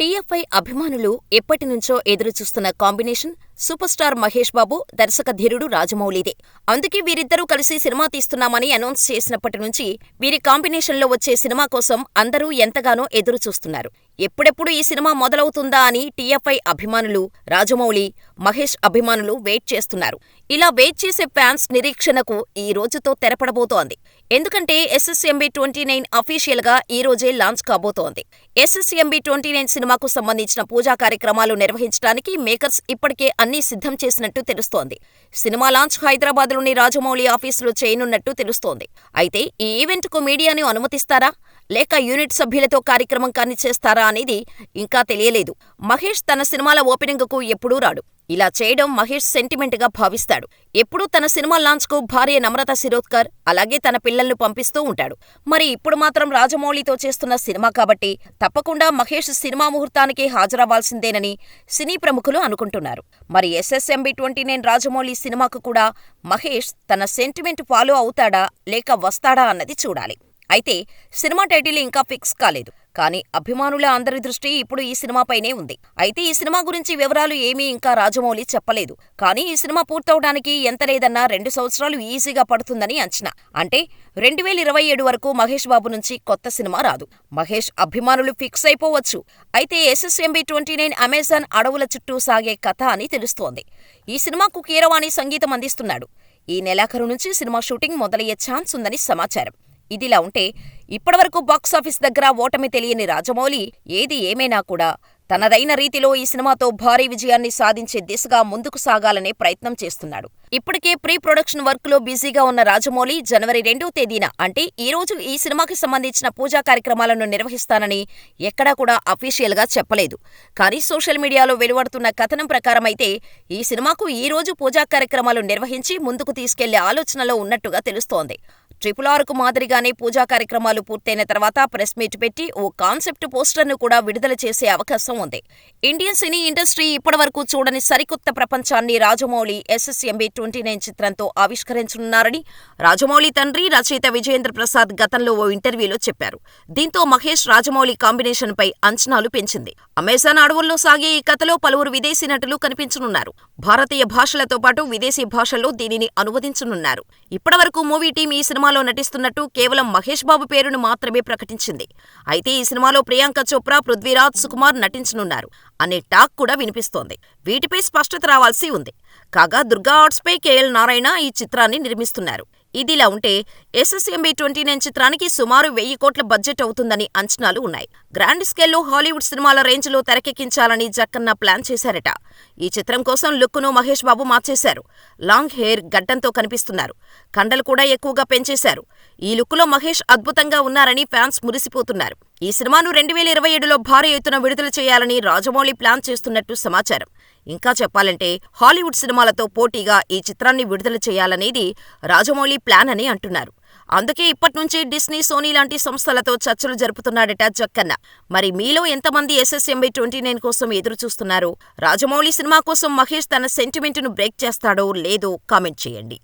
T TFI అభిమానులు ఎప్పటినుంచో ఎదురుచూస్తున్న combination super star Mahesh Babu, దర్శకధీరుడు రాజమౌళిదే. అందుకే వీరిద్దరూ కలిసి సినిమా తీస్తున్నామని అనౌన్స్ చేసినప్పటి నుంచి వీరి కాంబినేషన్లో వచ్చే సినిమా కోసం అందరూ ఎంతగానో ఎదురుచూస్తున్నారు. ఎప్పుడెప్పుడు ఈ సినిమా మొదలవుతుందా అని టీఎఫ్ఐ అభిమానులు, రాజమౌళి, మహేష్ అభిమానులు వెయిట్ చేస్తున్నారు. ఇలా వెయిట్ చేసే ఫ్యాన్స్ నిరీక్షణకు ఈ రోజుతో తెరపడబోతోంది. ఎందుకంటే ఎస్ఎస్ఎంబి ట్వంటీ నైన్ అఫీషియల్గా ఈ రోజే లాంచ్ కాబోతోంది. ఎస్ఎస్ఎంబి ట్వంటీ నైన్ సినిమాకు సంబంధించిన పూజా కార్యక్రమాలు నిర్వహించడానికి మేకర్స్ ఇప్పటికే అన్నీ సిద్ధం చేసినట్టు తెలుస్తోంది. సినిమా లాంచ్ హైదరాబాద్లోని రాజమౌళి ఆఫీసులో చేయనున్నట్టు తెలుస్తోంది. అయితే ఈ ఈవెంట్కు మీడియాను అనుమతిస్తారా? లేక యూనిట్ సభ్యులతో కార్యక్రమం కానీ చేస్తారా అనేది ఇంకా తెలియలేదు. మహేష్ తన సినిమాల ఓపెనింగ్కు ఎప్పుడూ రాడు. ఇలా చేయడం మహేష్ సెంటిమెంట్గా భావిస్తాడు. ఎప్పుడూ తన సినిమా లాంచ్కు భార్య నమ్రత శిరోద్కర్, అలాగే తన పిల్లల్ని పంపిస్తూ ఉంటాడు. మరి ఇప్పుడు మాత్రం రాజమౌళితో చేస్తున్న సినిమా కాబట్టి తప్పకుండా మహేష్ సినిమా ముహూర్తానికి హాజరవ్వాల్సిందేనని సినీ ప్రముఖులు అనుకుంటున్నారు. మరి ఎస్ఎస్ఎంబి ట్వంటీ నైన్ రాజమౌళి సినిమాకు కూడా మహేష్ తన సెంటిమెంట్ ఫాలో అవుతాడా లేక వస్తాడా అన్నది చూడాలి. అయితే సినిమా టైటిల్ ఇంకా ఫిక్స్ కాలేదు. కానీ అభిమానుల అందరి దృష్టి ఇప్పుడు ఈ సినిమాపైనే ఉంది. అయితే ఈ సినిమా గురించి వివరాలు ఏమీ ఇంకా రాజమౌళి చెప్పలేదు. కానీ ఈ సినిమా పూర్తవడానికి ఎంత లేదన్నా రెండు సంవత్సరాలు ఈజీగా పడుతుందని అంచనా. అంటే రెండువేల ఇరవై ఏడు వరకు మహేష్ బాబు నుంచి కొత్త సినిమా రాదు. మహేష్ అభిమానులు ఫిక్స్ అయిపోవచ్చు. అయితే ఎస్ఎస్ఎంబి ట్వంటీ నైన్ అమెజాన్ అడవుల చుట్టూ సాగే కథ అని తెలుస్తోంది. ఈ సినిమాకు కీరవాణి సంగీతం అందిస్తున్నాడు. ఈ నెలాఖరు నుంచి సినిమా షూటింగ్ మొదలయ్యే ఛాన్స్ ఉందని సమాచారం. ఇదిలా ఉంటే ఇప్పటివరకు బాక్సాఫీస్ దగ్గర ఓటమి తెలియని రాజమౌళి ఏది ఏమైనా కూడా తనదైన రీతిలో ఈ సినిమాతో భారీ విజయాన్ని సాధించే దిశగా ముందుకు సాగాలనే ప్రయత్నం చేస్తున్నాడు. ఇప్పటికే ప్రీ ప్రొడక్షన్ వర్క్లో బిజీగా ఉన్న రాజమౌళి జనవరి రెండో తేదీన అంటే ఈ రోజు ఈ సినిమాకి సంబంధించిన పూజా కార్యక్రమాలను నిర్వహిస్తానని ఎక్కడా కూడా అఫీషియల్గా చెప్పలేదు. కానీ సోషల్ మీడియాలో వెలువడుతున్న కథనం ప్రకారమైతే ఈ సినిమాకు ఈ రోజు పూజా కార్యక్రమాలు నిర్వహించి ముందుకు తీసుకెళ్ళే ఆలోచనలో ఉన్నట్టుగా తెలుస్తోంది. ట్రిపుల్ ఆర్కు మాదిరిగానే పూజా కార్యక్రమాలు పూర్తయిన తర్వాత ప్రెస్ మీట్ పెట్టి ఓ కాన్సెప్ట్ పోస్టర్ను కూడా విడుదల చేసే అవకాశం ఉంది. ఇండియన్ సినీ ఇండస్ట్రీ ఇప్పటివరకు చూడని సరికొత్త ప్రపంచాన్ని రాజమౌళి ఎస్ఎస్ఎంబీ ట్వంటీ నైన్ చిత్రంతో ఆవిష్కరించనున్నారని రాజమౌళి తండ్రి, రచయిత విజయేంద్ర ప్రసాద్ గతంలో ఓ ఇంటర్వ్యూలో చెప్పారు. దీంతో మహేష్ రాజమౌళి కాంబినేషన్పై అంచనాలు పెంచింది. అమెజాన్ అడవుల్లో సాగే ఈ కథలో పలువురు విదేశీ నటులు కనిపించనున్నారు. భారతీయ భాషలతో పాటు విదేశీ భాషల్లో దీనిని అనువదించనున్నారు. ఇప్పటివరకు మూవీ టీం ఈ సినిమా సినిమాలో నటిస్తున్నట్టు కేవలం మహేష్ బాబు పేరును మాత్రమే ప్రకటించింది. అయితే ఈ సినిమాలో ప్రియాంక చోప్రా, పృథ్వీరాజ్ సుకుమార్ నటించనున్నారు అనే టాక్ కూడా వినిపిస్తోంది. వీటిపై స్పష్టత రావాల్సి ఉంది. కాగా దుర్గా ఆర్ట్స్పై కేఎల్ నారాయణ ఈ చిత్రాన్ని నిర్మిస్తున్నారు. ఇదిలా ఉంటే ఎస్ఎస్ఎంబీ ట్వంటీ నైన్ చిత్రానికి సుమారు వెయ్యి కోట్ల బడ్జెట్ అవుతుందని అంచనాలు ఉన్నాయి. గ్రాండ్ స్కేల్లో హాలీవుడ్ సినిమాల రేంజ్లో తెరకెక్కించాలని జక్కన్న ప్లాన్ చేశారట. ఈ చిత్రం కోసం లుక్ను మహేష్ బాబు మార్చేశారు. లాంగ్ హెయిర్, గడ్డంతో కనిపిస్తున్నారు. కండలు కూడా ఎక్కువగా పెంచేశారు. ఈ లుక్లో మహేష్ అద్భుతంగా ఉన్నారని ఫ్యాన్స్ మురిసిపోతున్నారు. ఈ సినిమాను రెండువేల ఇరవై ఏడులో భారీ ఎత్తున విడుదల చేయాలని రాజమౌళి ప్లాన్ చేస్తున్నట్టు సమాచారం. ఇంకా చెప్పాలంటే హాలీవుడ్ సినిమాలతో పోటీగా ఈ చిత్రాన్ని విడుదల చేయాలనేది రాజమౌళి ప్లాన్ అని అంటున్నారు. అందుకే ఇప్పట్నుంచే డిస్నీ, సోనీ లాంటి సంస్థలతో చర్చలు జరుపుతున్నాడట జక్కన్న. మరి మీలో ఎంతమంది ఎస్ఎస్ఎంబీ ట్వంటీ నైన్ కోసం ఎదురుచూస్తున్నారు? రాజమౌళి సినిమా కోసం మహేష్ తన సెంటిమెంట్ను బ్రేక్ చేస్తాడో లేదో కామెంట్ చేయండి.